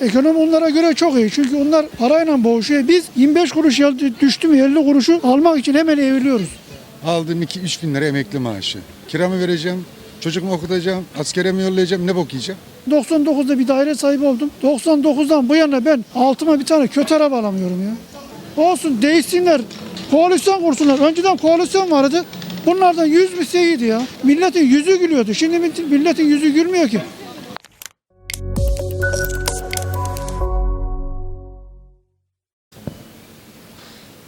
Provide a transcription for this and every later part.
Ekonomi onlara göre çok iyi. Çünkü onlar parayla boğuşuyor. Biz 25 kuruş düştü mü 50 kuruşu almak için hemen evriliyoruz. Aldığım 2-3 bin lira emekli maaşı. Kiramı vereceğim, çocuğumu okutacağım, askere mi yollayacağım, ne bok yiyeceğim? 99'da bir daire sahibi oldum. 99'dan bu yana ben altıma bir tane kötü araba alamıyorum ya. Olsun değişsinler. Koalisyon kursunlar. Önceden koalisyon vardı. Bunlardan yüz bitse iyiydi ya. Milletin yüzü gülüyordu. Şimdi milletin yüzü gülmüyor ki.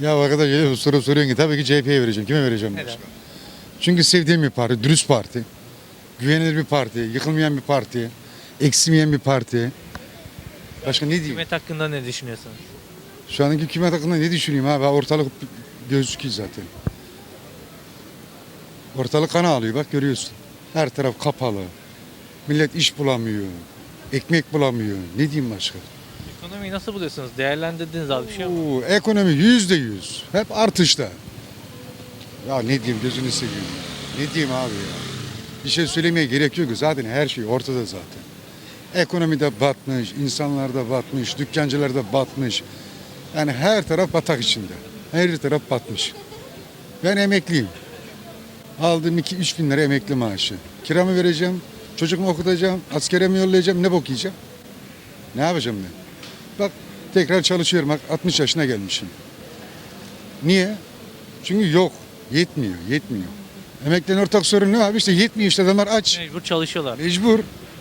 Ya arkadaş öyle soru soruyorsun ki tabii ki CHP'ye vereceğim. Kime vereceğim? başka? Çünkü sevdiğim bir parti, dürüst parti. Güvenilir bir parti, yıkılmayan bir parti, eksimeyen bir parti. Başka ne diyeyim? Hükümet hakkında ne düşünüyorsunuz? Şu anki hükümet hakkında ne düşüneyim abi? Ortalık gözüküyor zaten. Ortalık kana alıyor bak görüyorsun. Her taraf kapalı. Millet iş bulamıyor. Ekmek bulamıyor. Ne diyeyim başka? Ekonomiyi nasıl buluyorsunuz? Değerlendirdiniz abi bir şey yok. ekonomi yüzde yüz. Hep artışta. Ya ne diyeyim gözünü seveyim. Ne diyeyim abi ya. Bir şey söylemeye gerek yok zaten her şey ortada zaten. Ekonomi de batmış, insanlar da batmış, dükkancılar da batmış. Yani her taraf batak içinde. Her taraf batmış. Ben emekliyim. Aldığım 2-3 bin lira emekli maaşı. Kiramı vereceğim, çocuğumu okutacağım, askere mi yollayacağım, ne bok yiyeceğim? Ne yapacağım ben? Bak tekrar çalışıyorum bak 60 yaşına gelmişim. Niye? Çünkü yok. Yetmiyor, yetmiyor. Emeklilerin ortak sorunu ne abi? İşte yetmiyor işte adamlar aç. Mecbur çalışıyorlar. Mecbur.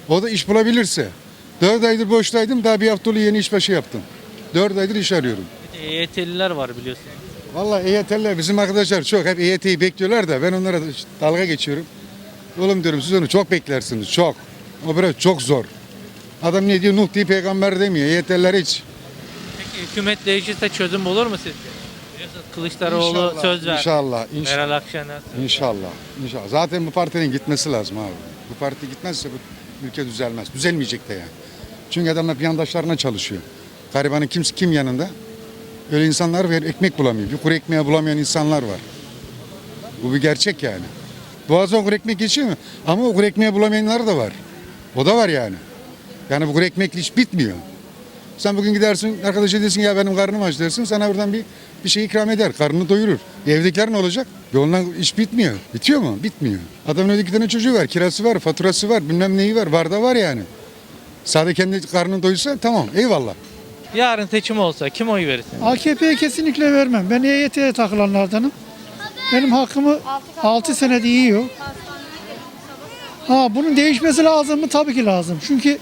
O da iş bulabilirse. Dört aydır boştaydım daha bir hafta yeni işbaşı yaptım. Dört aydır iş arıyorum. Bir de EYT'liler var biliyorsunuz. Vallahi EYT'liler bizim arkadaşlar çok hep EYT'yi bekliyorlar da ben onlara da dalga geçiyorum. Oğlum diyorum siz onu çok beklersiniz çok. O biraz çok zor. Adam ne diyor Nuh diye peygamber demiyor. EYT'liler hiç. Peki hükümet değişirse çözüm olur mu sizce? Biliyorsunuz Kılıçdaroğlu İnşallah, söz verdi. İnşallah. inşallah. Meral Akşener. İnşallah. İnşallah. Zaten bu partinin gitmesi lazım abi. Bu parti gitmezse bu ülke düzelmez. Düzelmeyecek de yani. Çünkü adamlar yandaşlarına çalışıyor. Garibanın kim, kim yanında? Öyle insanlar var ekmek bulamıyor. Bir kuru ekmeği bulamayan insanlar var. Bu bir gerçek yani. Boğazdan kuru ekmek geçiyor mu? Ama o kuru ekmeği bulamayanlar da var. O da var yani. Yani bu kuru ekmekli hiç bitmiyor. Sen bugün gidersin arkadaşa desin ya benim karnım aç dersin sana buradan bir bir şey ikram eder. Karnını doyurur. E evdekiler ne olacak? E ondan iş bitmiyor. Bitiyor mu? Bitmiyor. Adamın öyle iki tane çocuğu var. Kirası var, faturası var, bilmem neyi var. Var da var yani. Sadece kendi karnını doyursa tamam eyvallah. Yarın seçim olsa kim oy verirsin? AKP'ye kesinlikle vermem. Ben EYT'ye takılanlardanım. Benim hakkımı 6 senede yiyor. Ha bunun değişmesi lazım mı? Tabii ki lazım. Çünkü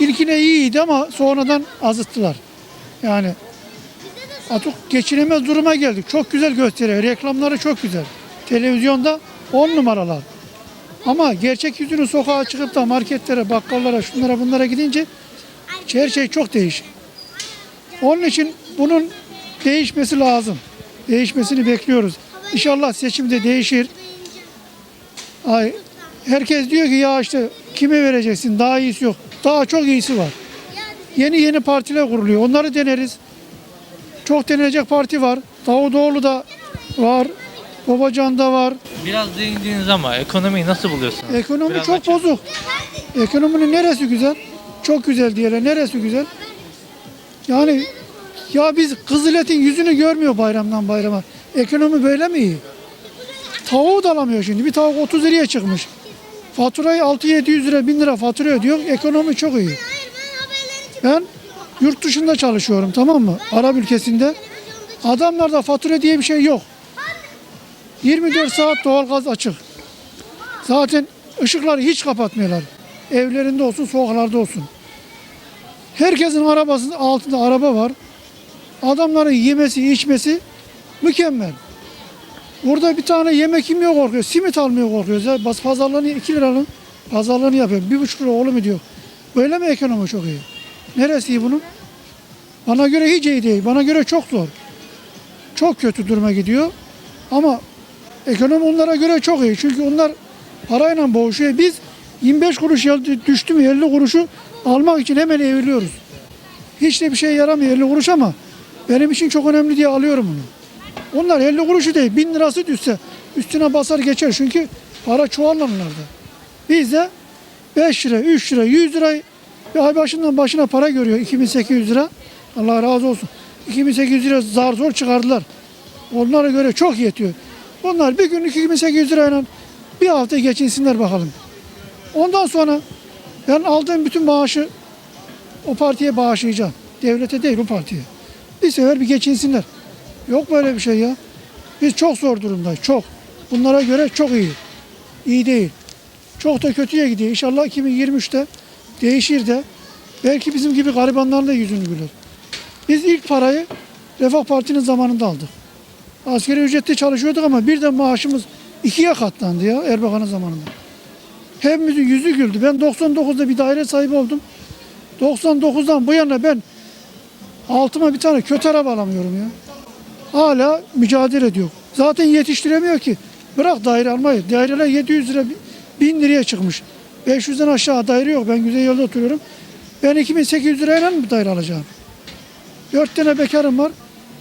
ilkine iyiydi ama sonradan azıttılar. Yani artık geçinemez duruma geldik. Çok güzel gösteriyor. Reklamları çok güzel. Televizyonda 10 numaralar. Ama gerçek yüzünü sokağa çıkıp da marketlere, bakkallara, şunlara bunlara gidince her şey çok değişik. Onun için bunun değişmesi lazım. Değişmesini bekliyoruz. İnşallah seçimde değişir. Ay, herkes diyor ki ya işte kime vereceksin daha iyisi yok. Daha çok iyisi var. Yeni yeni partiler kuruluyor. Onları deneriz. Çok denenecek parti var. Davutoğlu da var. Babacan da var. Biraz değindiniz ama ekonomiyi nasıl buluyorsunuz? Ekonomi Biraz çok açın. bozuk. Ekonominin neresi güzel? Çok güzel diyeler. Neresi güzel? Yani ya biz Kızılet'in yüzünü görmüyor bayramdan bayrama. Ekonomi böyle mi iyi? Tavuğu da alamıyor şimdi. Bir tavuk 30 liraya çıkmış. Faturayı 6-700 lira 1000 lira fatura ödüyor. Ekonomi çok iyi. Ben yurt dışında çalışıyorum tamam mı? Arap ülkesinde. Adamlarda fatura diye bir şey yok. 24 saat doğalgaz açık. Zaten ışıkları hiç kapatmıyorlar. Evlerinde olsun, sokaklarda olsun. Herkesin arabasının altında araba var. Adamların yemesi, içmesi mükemmel. Burada bir tane yemek yemiyor korkuyor. Simit almıyor korkuyoruz. Ya. Bas pazarlığını 2 liranın pazarlığını yapıyor. Bir buçuk lira oğlum ediyor. Böyle mi ekonomi çok iyi? Neresi iyi bunun? Bana göre hiç iyi değil. Bana göre çok zor. Çok kötü duruma gidiyor. Ama ekonomi onlara göre çok iyi. Çünkü onlar parayla boğuşuyor. Biz 25 kuruş düştü mü 50 kuruşu almak için hemen evriliyoruz. Hiç de bir şey yaramıyor 50 kuruş ama benim için çok önemli diye alıyorum bunu. Onlar 50 kuruşu değil 1000 lirası düşse üstüne basar geçer çünkü para çuvallanlarda. Bizde 5 lira, 3 lira, 100 lira ay başından başına para görüyor 2800 lira. Allah razı olsun. 2800 lira zar zor çıkardılar. Onlara göre çok yetiyor. Onlar bir günlük 2800 lirayla bir hafta geçinsinler bakalım. Ondan sonra ben aldığım bütün maaşı o partiye bağışlayacağım. Devlete değil o partiye. Bir sefer bir geçinsinler. Yok böyle bir şey ya. Biz çok zor durumdayız. Çok. Bunlara göre çok iyi. İyi değil. Çok da kötüye gidiyor. İnşallah 2023'te değişir de belki bizim gibi garibanların da yüzünü güler. Biz ilk parayı Refah Parti'nin zamanında aldık. Askeri ücretli çalışıyorduk ama birden maaşımız ikiye katlandı ya Erbakan'ın zamanında. Hepimizin yüzü güldü. Ben 99'da bir daire sahibi oldum. 99'dan bu yana ben altıma bir tane kötü araba alamıyorum ya. Hala mücadele ediyor. Zaten yetiştiremiyor ki. Bırak daire almayı. Daireler 700 lira, 1000 liraya çıkmış. 500'den aşağı daire yok. Ben güzel yolda oturuyorum. Ben 2800 lirayla mı daire alacağım? 4 tane bekarım var.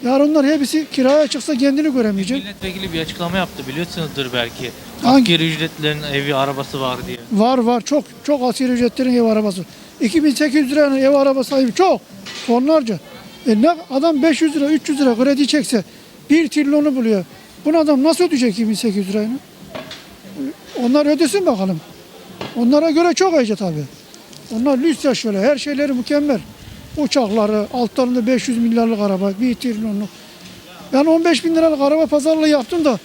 Yarın onlar hepsi kiraya çıksa kendini göremeyecek. Milletvekili bir açıklama yaptı biliyorsunuzdur belki. Hangi? Askeri ücretlilerin evi arabası var diye. Var var çok çok asgari ücretlerin ev arabası. 2800 liraya ev araba sahibi çok. Tonlarca. E ne adam 500 lira 300 lira kredi çekse 1 trilyonu buluyor. Bunu adam nasıl ödeyecek 2800 lirayı? Onlar ödesin bakalım. Onlara göre çok iyice tabii. Onlar lüks yaşıyorlar. Her şeyleri mükemmel. Uçakları, altlarında 500 milyarlık araba, 1 trilyonluk. Ben 15 bin liralık araba pazarlığı yaptım da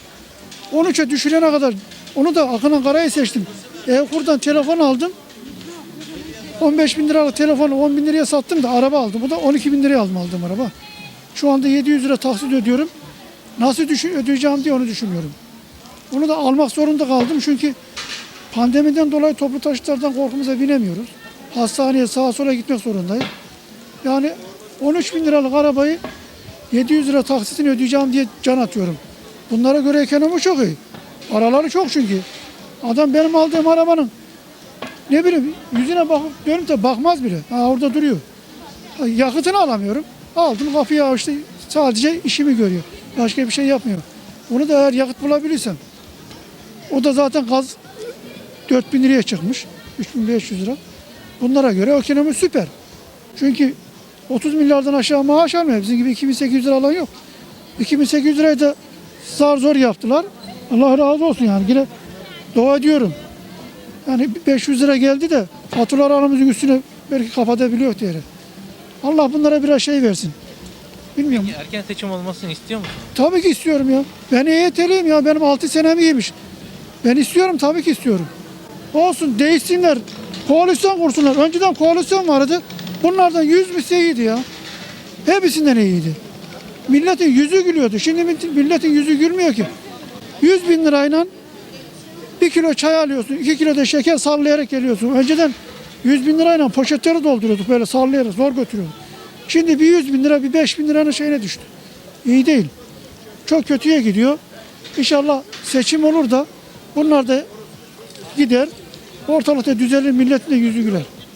13'e düşürene kadar onu da Akınan Kara'yı seçtim. Evkur'dan telefon aldım. 15 bin liralık telefonu 10 bin liraya sattım da araba aldım. Bu da 12 bin liraya aldım aldığım araba. Şu anda 700 lira taksit ödüyorum. Nasıl düşün, ödeyeceğim diye onu düşünmüyorum. Bunu da almak zorunda kaldım çünkü pandemiden dolayı toplu taşıtlardan korkumuza binemiyoruz. Hastaneye sağa sola gitmek zorundayız. Yani 13 bin liralık arabayı 700 lira taksitini ödeyeceğim diye can atıyorum. Bunlara göre ekonomi çok iyi. Paraları çok çünkü. Adam benim aldığım arabanın ne bileyim yüzüne bakıp dönüp de bakmaz bile. Ha orada duruyor. Yakıtını alamıyorum. Aldım kapıya işte sadece işimi görüyor. Başka bir şey yapmıyor. Onu da eğer yakıt bulabilirsem. O da zaten gaz 4000 liraya çıkmış. 3500 lira. Bunlara göre ekonomi süper. Çünkü 30 milyardan aşağı maaş almıyor. Bizim gibi 2800 lira alan yok. 2800 lirayı da zar zor yaptılar. Allah razı olsun yani. Yine dua ediyorum. Yani 500 lira geldi de faturalar aramızın üstüne belki kapatabiliyor diye. Allah bunlara biraz şey versin. Bilmiyorum. Erken seçim olmasını istiyor musun? Tabii ki istiyorum ya. Ben EYT'liyim ya. Benim 6 senem iyiymiş. Ben istiyorum tabii ki istiyorum. Olsun değişsinler. Koalisyon kursunlar. Önceden koalisyon vardı. Bunlardan yüz bir iyiydi ya. Hepsinden iyiydi. Milletin yüzü gülüyordu. Şimdi milletin yüzü gülmüyor ki. 100 bin lirayla bir kilo çay alıyorsun, iki kilo da şeker sallayarak geliyorsun. Önceden 100 bin lirayla poşetleri dolduruyorduk böyle sallayarak zor götürüyorduk. Şimdi bir 100 bin lira, bir 5 bin liranın şeyine düştü. İyi değil. Çok kötüye gidiyor. İnşallah seçim olur da bunlar da gider. Ortalıkta düzelir, milletin de yüzü güler.